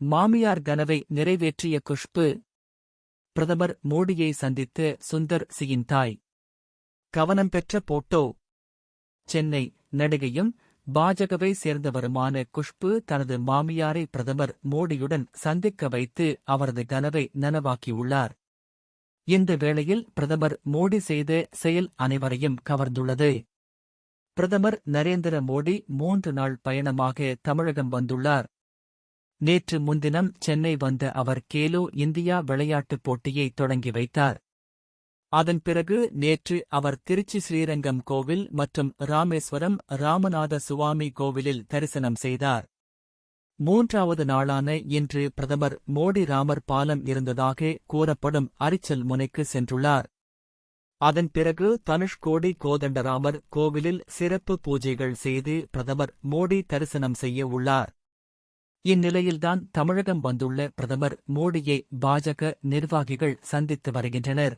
மாமியார் கனவை நிறைவேற்றிய குஷ்பு பிரதமர் மோடியை சந்தித்து சுந்தர் சியின் தாய். கவனம் பெற்ற போட்டோ. சென்னை நடிகையும் பாஜகவை சேர்ந்தவருமான குஷ்பு தனது மாமியாரை பிரதமர் மோடியுடன் சந்திக்க வைத்து அவரது கனவை நனவாக்கியுள்ளார். இந்த வேளையில் பிரதமர் மோடி செய்த செயல் அனைவரையும் கவர்ந்துள்ளது. பிரதமர் நரேந்திர மோடி மூன்று நாள் பயணமாக தமிழகம் வந்துள்ளார். நேற்று முன்தினம் சென்னை வந்த அவர் கேலோ இந்தியா விளையாட்டுப் போட்டியை தொடங்கி வைத்தார். அதன் பிறகு நேற்று அவர் திருச்சி ஸ்ரீரங்கம் கோவில் மற்றும் ராமேஸ்வரம் ராமநாத சுவாமி கோவிலில் தரிசனம் செய்தார். மூன்றாவது நாளான இன்று பிரதமர் மோடி ராமர் பாலம் இருந்ததாக கூறப்படும் அரிச்சல் முனைக்கு சென்றுள்ளார். அதன் பிறகு தனுஷ்கோடி கோதண்டராமர் கோவிலில் சிறப்பு பூஜைகள் செய்து பிரதமர் மோடி தரிசனம் செய்ய உள்ளார். இந்நிலையில்தான் தமிழகம் வந்துள்ள பிரதமர் மோடியை பாஜக நிர்வாகிகள் சந்தித்து வருகின்றனர்.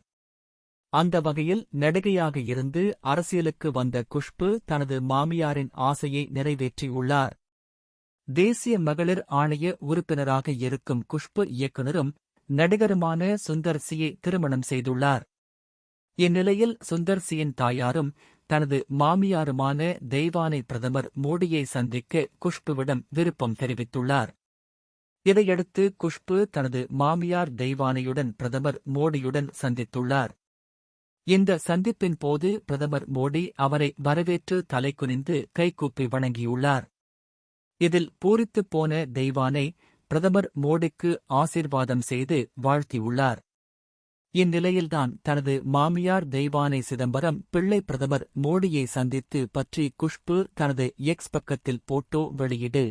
அந்த வகையில் நடிகையாக இருந்து அரசியலுக்கு வந்த குஷ்பு தனது மாமியாரின் ஆசையை நிறைவேற்றியுள்ளார். தேசிய மகளிர் ஆணைய உறுப்பினராக இருக்கும் குஷ்பு இயக்குனரும் நடிகருமான சுந்தர் சியை திருமணம் செய்துள்ளார். இந்நிலையில் சுந்தர் சியின் தாயாரும் தனது மாமியாருமான தெய்வானை பிரதமர் மோடியை சந்திக்க குஷ்புவிடம் விருப்பம் தெரிவித்துள்ளார். இதையடுத்து குஷ்பு தனது மாமியார் தெய்வானையுடன் பிரதமர் மோடியுடன் சந்தித்துள்ளார். இந்த சந்திப்பின் போது பிரதமர் மோடி அவரை வரவேற்று தலைக்குனிந்து கைகூப்பி வணங்கியுள்ளார். இதில் பூரித்துப் போன தெய்வானை பிரதமர் மோடிக்கு ஆசீர்வாதம் செய்து வாழ்த்தியுள்ளார். இந்நிலையில்தான் தனது மாமியார் தெய்வானை சிதம்பரம் பிள்ளை பிரதமர் மோடியை சந்தித்து பற்றி குஷ்பு தனது எக்ஸ் பக்கத்தில் போட்டோ வெளியீடு.